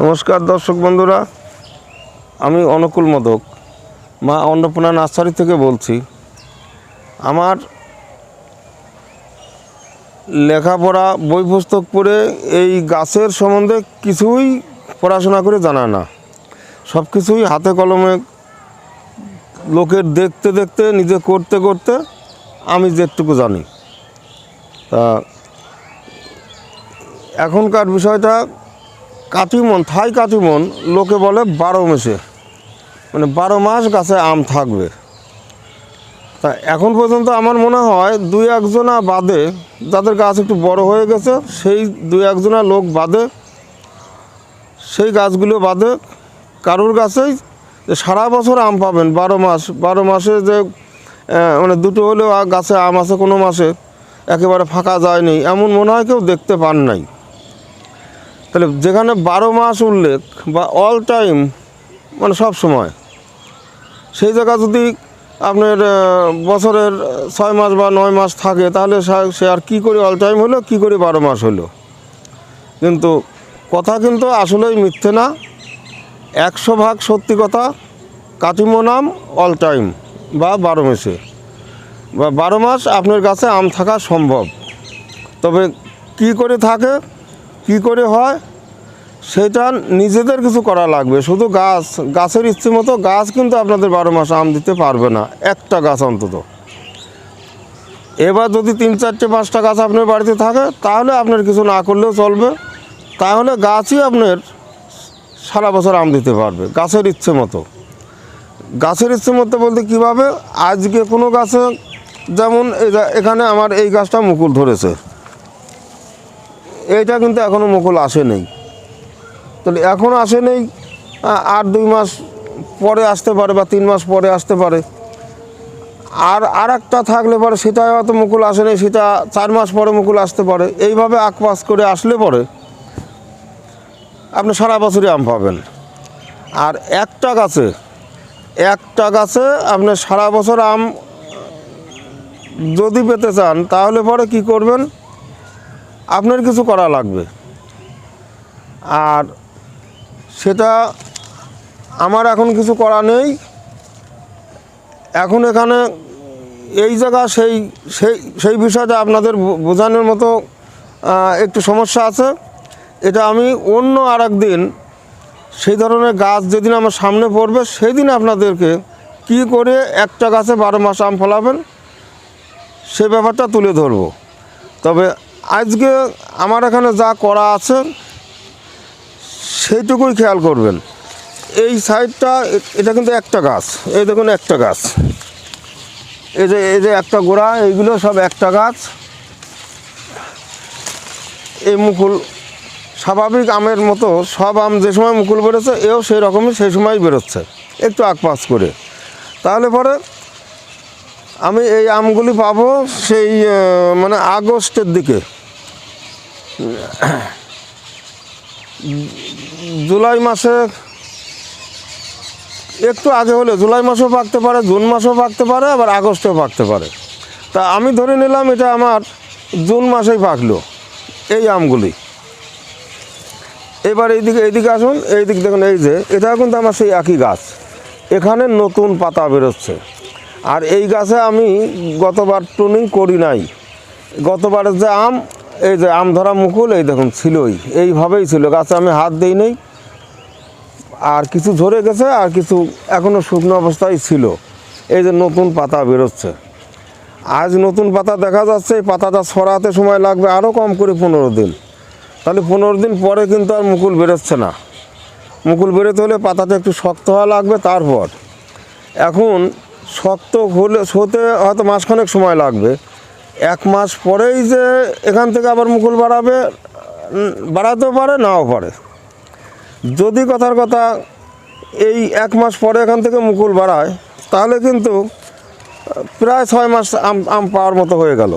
নমস্কার দর্শক বন্ধুরা, আমি অনুকূল মোদক, মা অন্নপূর্ণা নার্সারি থেকে বলছি। আমার লেখাপড়া বই পুস্তক পড়ে এই গাছের সম্বন্ধে কিছুই পড়াশোনা করে জানা না। সব কিছুই হাতে কলমে লোকের দেখতে দেখতে, নিজে করতে করতে আমি যেটুকু জানি। তা, এখনকার বিষয়টা কাটিমন থাই কাটিমন লোকে বলে বারো মাসে। মানে বারো মাস গাছে আম থাকবে। তা এখন পর্যন্ত আমার মনে হয় দুই একজনা বাদে, যাদের গাছ একটু বড় হয়ে গেছে, সেই দুই একজনা লোক বাদে, সেই গাছগুলো বাদে, কারুর গাছেই যে সারা বছর আম পাবেন বারো মাস, বারো মাসে যে মানে দুটো হলেও গাছে আম আছে কোনো মাসে, একেবারে ফাঁকা যায়নি এমন মনে হয় কেউ দেখতে পান নাই। তাহলে যেখানে বারো মাস উল্লেখ বা অল টাইম মানে সব সময়, সেই জায়গা যদি আপনার বছরের ছয় মাস বা নয় মাস থাকে, তাহলে সে- আর কী করে অল টাইম হলো, কী করে বারো মাস হলো? কিন্তু কথা কিন্তু আসলেই মিথ্যে না। একশো ভাগ সত্যি কথা, কাটিমো নাম অল টাইম বা বারো মাসে। বা বারো মাস আপনার কাছে আম থাকা সম্ভব। তবে কি করে থাকে? কি করে হয়? সেটা নিজেদের কিছু করা লাগবে। শুধু গাছ, গাছের ইচ্ছে মতো গাছ কিন্তু আপনাদের বারো মাস আম দিতে পারবে না, একটা গাছ অন্তত। এবার যদি তিন, চারটে, পাঁচটা গাছ আপনার বাড়িতে থাকে, তাহলে আপনার কিছু না করলেও চলবে। তাহলে গাছই আপনার সারা বছর আম দিতে পারবে, গাছের ইচ্ছে মতো। গাছের ইচ্ছে মতো বলতে কীভাবে? আজকে কোনো গাছে যেমন এখানে আমার এই গাছটা মুকুল ধরেছে। এইটা কিন্তু এখনও মুকুল আসে নেই। তাহলে এখনও আসে নেই আর দুই মাস পরে আসতে পারে বা তিন মাস পরে আসতে পারে। আর আর একটা থাকলে পরে সেটা হয়তো মুকুল আসে নেই, সেটা চার মাস পরে মুকুল আসতে পারে। এইভাবে আকপাস করে আসলে পরে আপনি সারা বছরই আম পাবেন। আর একটা গাছে একটা গাছে আপনি সারা বছর আম যদি পেতে চান, তাহলে পরে কি করবেন? আপনার কিছু করা লাগবে। আর সেটা আমার এখন কিছু করা নেই। এখন এখানে এই জায়গা সেই সেই সেই বিষয়টা আপনাদের বোঝানোর মতো একটু সমস্যা আছে। এটা আমি অন্য আর দিন সেই ধরনের গাছ যেদিন আমার সামনে পড়বে সেই দিন আপনাদেরকে কি করে একটা গাছে বারো মাস আম ফলাবেন, সে ব্যাপারটা তুলে ধরবো। তবে আজকে আমার এখানে যা করা আছে, সেইটুকুই খেয়াল করবেন। এই সাইডটা, এটা কিন্তু একটা গাছ। এই দেখুন একটা গাছ। এই যে এই যে একটা গোড়া, এইগুলো সব একটা গাছ। এই মুকুল স্বাভাবিক আমের মতো, সব আম যে সময় মুকুল বেরোচ্ছে, এও সেই রকমই, সেই সময় বেরোচ্ছে। একটু আকপাস করে। তাহলে পরে আমি এই আমগুলি পাবো সেই মানে আগস্টের দিকে। জুলাই মাসে একটু আগে হলে, জুলাই মাসেও পাকতে পারে, জুন মাসেও পাকতে পারে, আবার আগস্টেও পাকতে পারে। তা আমি ধরে নিলাম এটা আমার জুন মাসেই পাকলো, এই আমগুলি। এবার এইদিকে এইদিকে আসুন, এইদিকে দেখুন, এই যে এটা কিন্তু আমার সেই একই গাছ। এখানে নতুন পাতা বেরোচ্ছে। আর এই গাছে আমি গতবার টুনিং করি নাই। গতবারের যে আম, এই যে আম ধরা মুকুল, এই দেখুন ছিলই। এইভাবেই ছিল, গাছে আমি হাত দিই নেই। আর কিছু ঝরে গেছে, আর কিছু এখনও শুকনো অবস্থায় ছিল। এই যে নতুন পাতা বেরোচ্ছে। আজ নতুন পাতা দেখা যাচ্ছে, এই পাতাটা ছড়াতে সময় লাগবে আরও কম করে পনেরো দিন। তাহলে পনেরো দিন পরে কিন্তু আর মুকুল বেরোচ্ছে না। মুকুল বেরোতে হলে পাতাটা একটু শক্ত হওয়া লাগবে তারপর। এখন শক্ত হলে হতে হয়তো মাসখানেক সময় লাগবে। এক মাস পরেই যে এখান থেকে আবার মুকুল বাড়াবে বাড়াতেও পারে, নাও পারে। যদি কথার কথা এই এক মাস পরে এখান থেকে মুকুল বাড়ায়, তাহলে কিন্তু প্রায় ছয় মাস আম আম পাওয়ার মতো হয়ে গেল।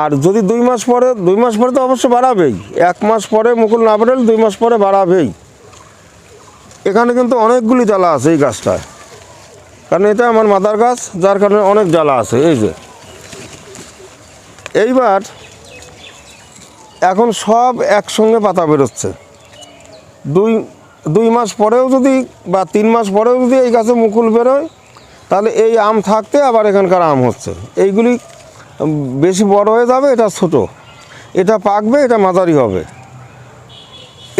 আর যদি দুই মাস পরে, দুই মাস পরে তো অবশ্য বাড়াবেই। এক মাস পরে মুকুল না বেরোলে দুই মাস পরে বাড়াবেই। এখানে কিন্তু অনেকগুলি জ্বালা আছে এই গাছটায়। কারণ এটা আমার মাদার গাছ যার কারণে অনেক জ্বালা আছে, এই যে। এইবার এখন সব একসঙ্গে পাতা বেরোচ্ছে। দুই দুই মাস পরেও যদি বা তিন মাস পরেও যদি এই গাছে মুকুল বেরোয়, তাহলে এই আম থাকতে আবার এখানকার আম হচ্ছে। এইগুলি বেশি বড় হয়ে যাবে, এটা ছোট। এটা পাকবে, এটা মাঝারি হবে।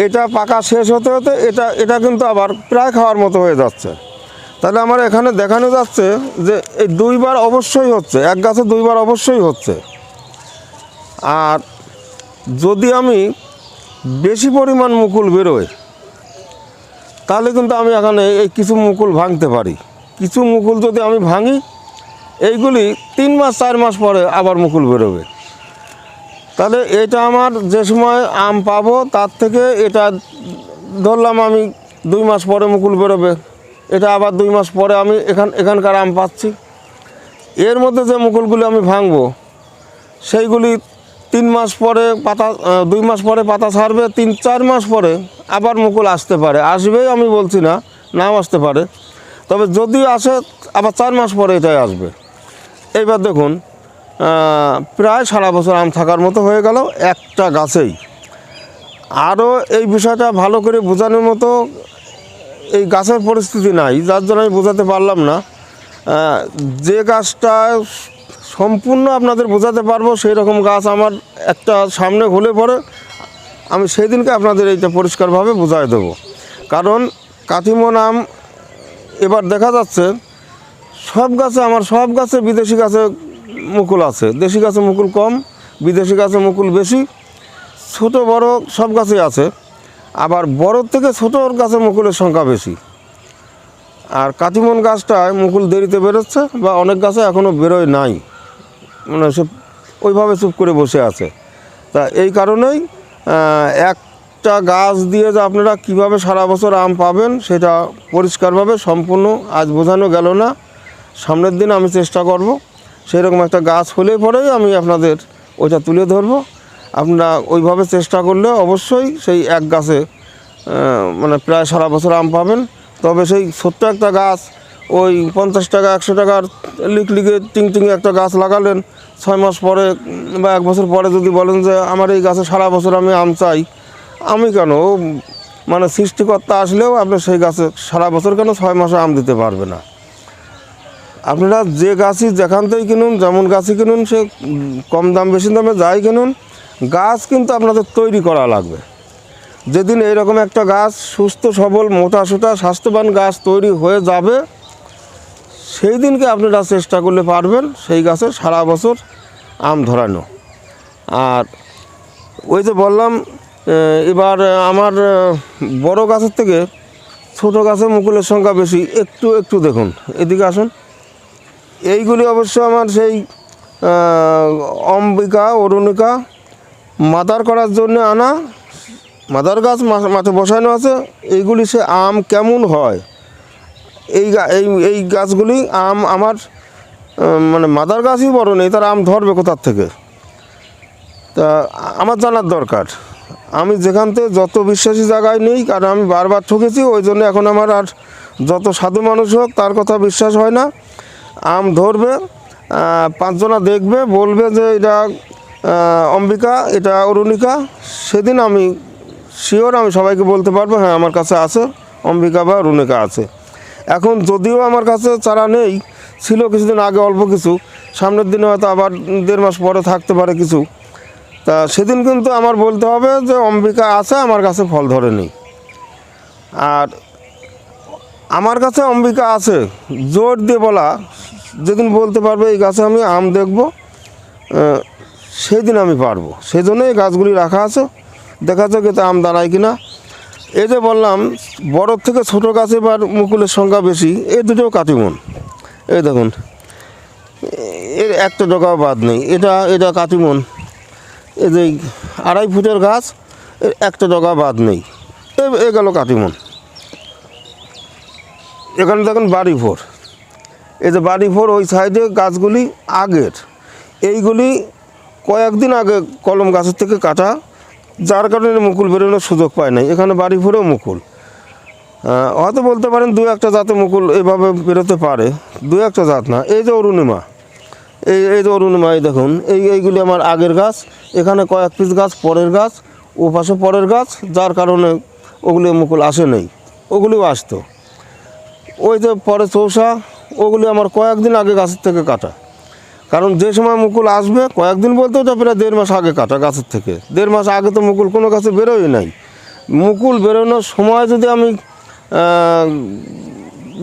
এটা পাকা শেষ হতে হতে এটা এটা কিন্তু আবার প্রায় খাওয়ার মতো হয়ে যাচ্ছে। তাহলে আমার এখানে দেখানো যাচ্ছে যে এই দুইবার অবশ্যই হচ্ছে, এক গাছে দুইবার অবশ্যই হচ্ছে। আর যদি আমি বেশি পরিমাণ মুকুল বেরোয়, তাহলে কিন্তু আমি এখানে এই কিছু মুকুল ভাঙতে পারি। কিছু মুকুল যদি আমি ভাঙি, এইগুলি তিন মাস, চার মাস পরে আবার মুকুল বেরোবে। তাহলে এটা আমার যে সময় আম পাবো, তার থেকে এটা ধরলাম আমি দুই মাস পরে মুকুল বেরোবে। এটা আবার দুই মাস পরে আমি এখান, এখানকার আম পাচ্ছি। এর মধ্যে যে মুকুলগুলি আমি ভাঙবো, সেইগুলি তিন মাস পরে পাতা দুই মাস পরে পাতা ছাড়বে, তিন, চার মাস পরে আবার মুকুল আসতে পারে। আসবেই আমি বলছি না, নাও আসতে পারে। তবে যদি আসে, আবার চার মাস পরে এটাই আসবে। এইবার দেখুন প্রায় সারা বছর আম থাকার মতো হয়ে গেল একটা গাছেই। আরও এই বিষয়টা ভালো করে বোঝানোর মতো এই গাছের পরিস্থিতি নাই, যার জন্য আমি বোঝাতে পারলাম না। যে গাছটা সম্পূর্ণ আপনাদের বোঝাতে পারব, সেই রকম গাছ আমার একটা সামনে হলে পরে আমি সেই দিনকে আপনাদের এইটা পরিষ্কারভাবে বোঝায় দেবো। কারণ কাতিমন আম এবার দেখা যাচ্ছে, সব গাছে আমার সব গাছে বিদেশি গাছে মুকুল আছে। দেশি গাছে মুকুল কম, বিদেশি গাছে মুকুল বেশি, ছোট বড় সব গাছেই আছে। আবার বড়োর থেকে ছোটোর গাছে মুকুলের সংখ্যা বেশি। আর কাতিমন গাছটায় মুকুল দেরিতে বেরোচ্ছে বা অনেক গাছে এখনও বেরোয় নাই। মানে সে ওইভাবে চুপ করে বসে আছে। তা এই কারণেই একটা গাছ দিয়ে যে আপনারা কীভাবে সারা বছর আম পাবেন সেটা পরিষ্কারভাবে সম্পূর্ণ আজ বোঝানো গেল না। সামনের দিন আমি চেষ্টা করব, সেরকম একটা গাছ হলে পরেই আমি আপনাদের ওইটা তুলে ধরবো। আপনারা ওইভাবে চেষ্টা করলে অবশ্যই সেই এক গাছে মানে প্রায় সারা বছর আম পাবেন। তবে সেই ছোট্ট একটা গাছ, ওই পঞ্চাশ টাকা, একশো টাকার লিক লিগে টিং টিং একটা গাছ লাগালেন, ছয় মাস পরে বা এক বছর পরে যদি বলেন যে, আমার এই গাছে সারা বছর আমি আম চাই, আমি কেন? মানে সৃষ্টিকর্তা আসলেও আপনি সেই গাছে সারা বছর কেন ছয় মাসে আম দিতে পারবে না? আপনারা যে গাছই যেখান থেকে কিনুন, যেমন গাছই কিনুন, সে কম দাম, বেশি দামে যাই কিনুন গাছ কিন্তু আপনাদের তৈরি করা লাগবে। যেদিন এইরকম একটা গাছ সুস্থ, সবল, মোটা সোটা, স্বাস্থ্যবান গাছ তৈরি হয়ে যাবে, সেই দিনকে আপনারা চেষ্টা করলে পারবেন সেই গাছে সারা বছর আম ধরানো। আর ওই যে বললাম এবার আমার বড় গাছের থেকে ছোট গাছে মুকুলের সংখ্যা বেশি। একটু একটু দেখুন, এদিকে আসুন। এইগুলি অবশ্য আমার সেই অম্বিকা, অরুণিকা মাদার করার জন্য আনা, মাদার গাছ মাঠে বসানো আছে, এইগুলি সে আম কেমন হয়? এই এই এই গাছগুলি আম আমার মানে মাদার গাছই বড় নেই, তার আম ধরবে কোথার থেকে? তা আমার জানার দরকার। আমি যেখান থেকে যত বিশ্বাসী জায়গায় নেই, কারণ আমি বারবার ঠকেছি, ওই জন্য এখন আমার আর যত সাধু মানুষ হোক, তার কথা বিশ্বাস হয় না। আম ধরবে পাঁচজনা দেখবে, বলবে যে এটা অম্বিকা, এটা অরুণিকা। সেদিন আমি শিওর আমি সবাইকে বলতে পারব হ্যাঁ আমার কাছে আছে, অম্বিকা বা অরুণিকা আছে। এখন যদিও আমার কাছে চারা নেই, ছিল কিছুদিন আগে অল্প কিছু, সামনের দিনে হয়তো আবার দেড় মাস পরে থাকতে পারে কিছু। তা সেদিন কিন্তু আমার বলতে হবে যে অম্বিকা আছে, আমার কাছে ফল ধরেনি আর আমার কাছে অম্বিকা আছে, জোর দিয়ে বলা, যেদিন বলতে পারবে এই গাছে আমি আম দেখব সেই দিন আমি পারব। সেই জন্যই গাছগুলি রাখা আছে। দেখা যাক এতে আম দাঁড়ায় কিনা। এই যে বললাম বড়োর থেকে ছোট গাছে বা মুকুলের সংখ্যা বেশি। এই দুটো কাটিমন। এই দেখুন এর একটা ডগাও বাদ নেই। এটা এটা কাটিমন। এই যে আড়াই ফুটের গাছ, এর একটা ডগা বাদ নেই। এ- গেল কাটিমন। এখানে দেখুন বাড়ি ভোর। এই যে বাড়ি ভোর ওই সাইডে গাছগুলি আগের। এইগুলি কয়েকদিন আগে কলম গাছের থেকে কাটা, যার কারণে মুকুল বেরোনোর সুযোগ পায় নাই। এখানে বাড়ি ভোরেও মুকুল। হয়তো বলতে পারেন দু একটা জাতে মুকুল এভাবে বেরোতে পারে। দু একটা জাত না। এই যে অরুণিমা। এই এই যে অরুণিমা, এই দেখুন, এই, এইগুলি আমার আগের গাছ। এখানে কয়েক পিস গাছ, পরের গাছ ও পাশে পরের গাছ, যার কারণে ওগুলি মুকুল আসে নেই। ওগুলিও আসতো। ওই যে পরে চৌষা ওগুলি আমার কয়েকদিন আগে গাছের থেকে কাটা। কারণ যে সময় মুকুল আসবে, কয়েকদিন বলতে ওটা প্রায় দেড় মাস আগে কাটা গাছের থেকে। দেড় মাস আগে তো মুকুল কোনো গাছে বেরোই নাই। মুকুল বেরোনোর সময় যদি আমি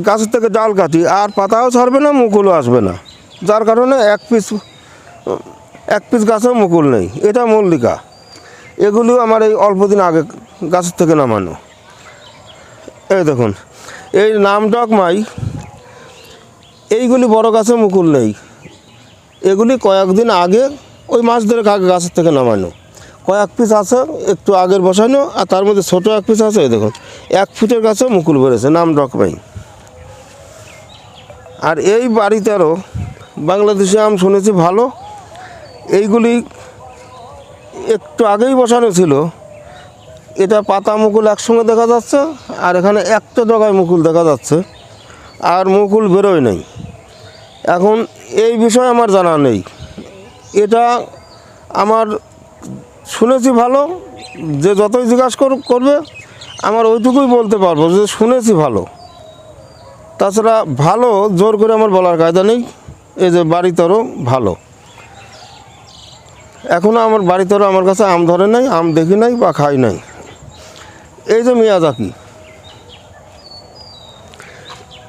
গাছের থেকে ডাল কাটি, আর পাতাও ছাড়বে না, মুকুলও আসবে না। যার কারণে এক পিস এক পিস গাছেও মুকুল নেই। এটা মল্লিকা এগুলিও আমার এই অল্প দিন আগে গাছের থেকে নামানো। এই দেখুন, এই নাম ডকমাই এইগুলি বড় গাছে মুকুল নেই। এগুলি কয়েকদিন আগে ওই মাছ ধরে আগে গাছের থেকে নামানো। কয়েক পিস আছে, একটু আগের বসানো, আর তার মধ্যে ছোটো এক পিস আছে দেখুন। এক ফুটের গাছে মুকুল বেড়েছে, নাম ডকমাই আর এই বাড়িতেও বাংলাদেশি আম শুনেছি ভালো। এইগুলি একটু আগেই বসানো ছিল। এটা পাতা মুকুল একসঙ্গে দেখা যাচ্ছে, আর এখানে একটা জায়গায় মুকুল দেখা যাচ্ছে, আর মুকুল বেরোয় নেই। এখন এই বিষয়ে আমার জানা নেই। এটা আমার শুনেছি ভালো, যে যতই জিজ্ঞাসা কর- করবে, আমার ওইটুকুই বলতে পারব যে শুনেছি ভালো। তাছাড়া ভালো জোর করে আমার বলার কায়দা নেই, এই যে বাড়িতেরও ভালো। এখনও আমার বাড়িতেরও আমার কাছে আম ধরে নাই, আম দেখি নাই বা খাই নাই। এই যে মিয়া মিয়াজাকি।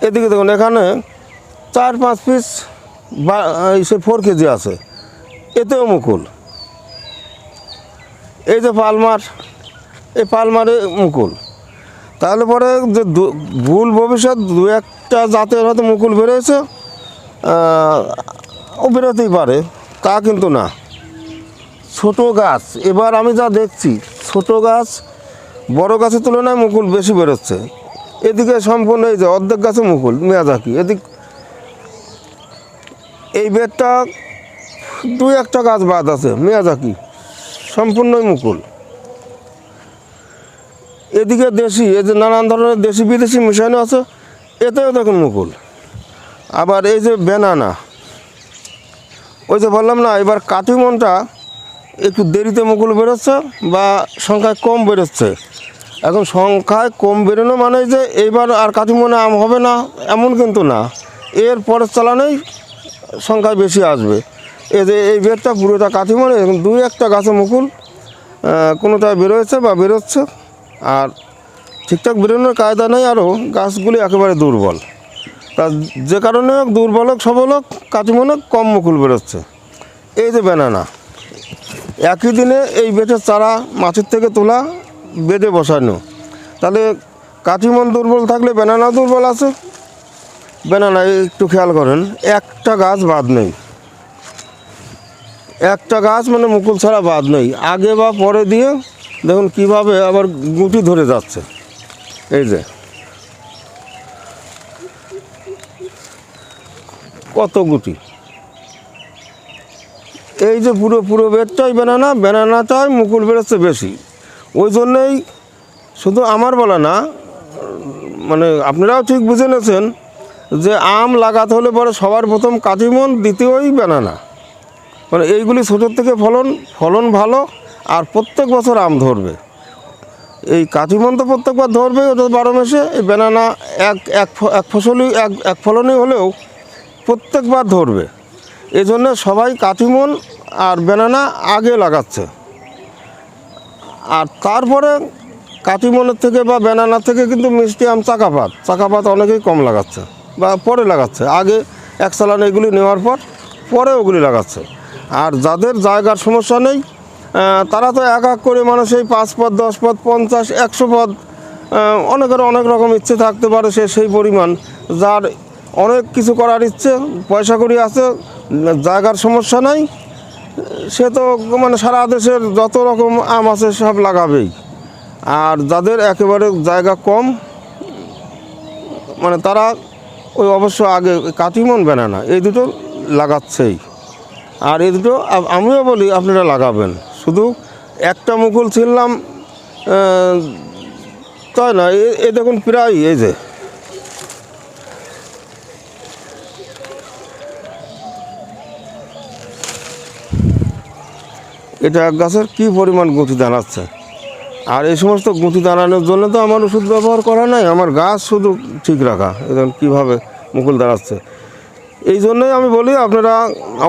এদিকে দেখুন, এখানে চার, পাঁচ পিস বা সে ফোর কেজি আছে। এতেও মুকুল। এই যে পালমার, এই পালমারে মুকুল। তাহলে পরে যে ভুল ভবিষ্যৎ দু একটা জাতের হয়তো মুকুল বেরোয়েছে ও বেরোতেই পারে, তা কিন্তু না। ছোট গাছ, এবার আমি যা দেখছি, ছোট গাছ বড় গাছের তুলনায় মুকুল বেশি বেরোচ্ছে। এদিকে সম্পূর্ণ এই যে অর্ধেক গাছে মুকুল মেয়াজাকি এদিক এই বেডটা দুই একটা গাছ বাদ আছে মেয়াজাকি সম্পূর্ণই মুকুল। এদিকে দেশি, এই যে নানান ধরনের দেশি বিদেশি মিশানো আছে, এতেও দেখুন মুকুল। আবার এই যে বেনানা, ওই যে বললাম না, এবার কাটিমনটা একটু দেরিতে মুকুল বেরোচ্ছে বা সংখ্যায় কম বেরোচ্ছে। এখন সংখ্যায় কম বেরোনো মানে যে এইবার আর কাটিমনে আম হবে না, এমন কিন্তু না। এর পরের চালানেই সংখ্যায় বেশি আসবে। এই যে এই বেডটা পুরোটা কাটিমনে এখন দুই একটা গাছে মুকুল আহ, কোনোটায় বেরোয়েছে বা বেরোচ্ছে আর ঠিকঠাক বেরোনোর কায়দা নেই আরও গাছগুলি একেবারে দুর্বল। তা যে কারণে হোক দুর্বল হোক সবল হোক কাটিমনে কম মুকুল বেরোচ্ছে। এই যে বেনানা একই দিনে এই বেটের চারা মাছের থেকে তোলা বেডে বসানো। তাহলে কাঠিমন দুর্বল থাকলে বেনানা দুর্বল আছে বেনানা, একটু খেয়াল করেন, একটা গাছ বাদ নেই। একটা গাছ মানে মুকুল ছাড়া বাদ নেই। আগে বা পরে দিয়ে দেখুন কীভাবে আবার গুটি ধরে যাচ্ছে। এই যে। কত গুটি। এই যে পুরো পুরো বেডটাই বেনানা, বেনানাটাই মুকুল বেরোচ্ছে বেশি। ওই জন্যেই শুধু আমার বলা না মানে আপনারাও ঠিক বুঝে নিয়েছেন যে আম লাগাতে হলে পরে সবার প্রথম কাটিমন দ্বিতীয়ই বেনানা মানে এইগুলি ছোটোর থেকে ফলন ফলন ভালো, আর প্রত্যেক বছর আম ধরবে। এই কাঠিমন তো প্রত্যেকবার ধরবে ওটা বারো মাসে। এই বেনানা এক এক এক ফসলই, এক এক ফলনই হলেও প্রত্যেকবার ধরবে। এই জন্য সবাই কাঠিমন আর বেনানা আগে লাগাচ্ছে। আর তারপরে কাঠিমনের থেকে বা বেনানা থেকে কিন্তু মিষ্টি আম চাকাপাত চাকাপাত অনেকেই কম লাগাচ্ছে। বা পরে লাগাচ্ছে। আগে এক চালান এগুলি নেওয়ার পর পরে ওগুলি লাগাচ্ছে। আর যাদের জায়গার সমস্যা নেই তারা তো এক এক করে মানুষ এই পাঁচ পদ, দশ পদ, পঞ্চাশ, একশো পদ অনেকের অনেক রকম ইচ্ছে থাকতে পারে সে সেই পরিমাণ। যার অনেক কিছু করার ইচ্ছে, পয়সা করি আছে, জায়গার সমস্যা নাই, সে তো মানে সারা দেশের যত রকম আম আছে সব লাগাবেই। আর যাদের একেবারে জায়গা কম মানে তারা ওই অবশ্য আগে কাটিমন বেনানা, এই দুটো লাগাচ্ছেই। আর এই দুটো আমিও বলি আপনারা লাগাবেন। শুধু একটা মুকুল ছিললাম তাই না? এ- দেখুন প্রায় এই যে। এটা গাছের কী পরিমাণ গতি জানাচ্ছে আর এই সমস্ত গুঁতি দাঁড়ানোর জন্য তো আমার ওষুধ ব্যবহার করা নাই, আমার গাছ শুধু ঠিক রাখা। এখন কীভাবে মুকুল দাঁড়াচ্ছে। এই জন্যই আমি বলি, আপনারা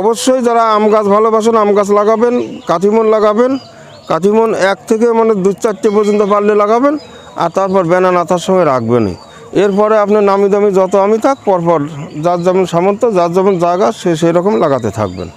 অবশ্যই যারা আম গাছ ভালোবাসেন, আম গাছ লাগাবেন কাঠিমন লাগাবেন কাঠিমন এক থেকে মানে দু চারটে পর্যন্ত পারলে লাগাবেন, আর তারপর ব্যানানা তার সঙ্গে রাখবেনই। এরপরে আপনার নামি দামি যত আমি থাক, পরপর যার যেমন সামর্থ্য, যার যেমন জায়গা, সে সেই রকম লাগাতে থাকবেন।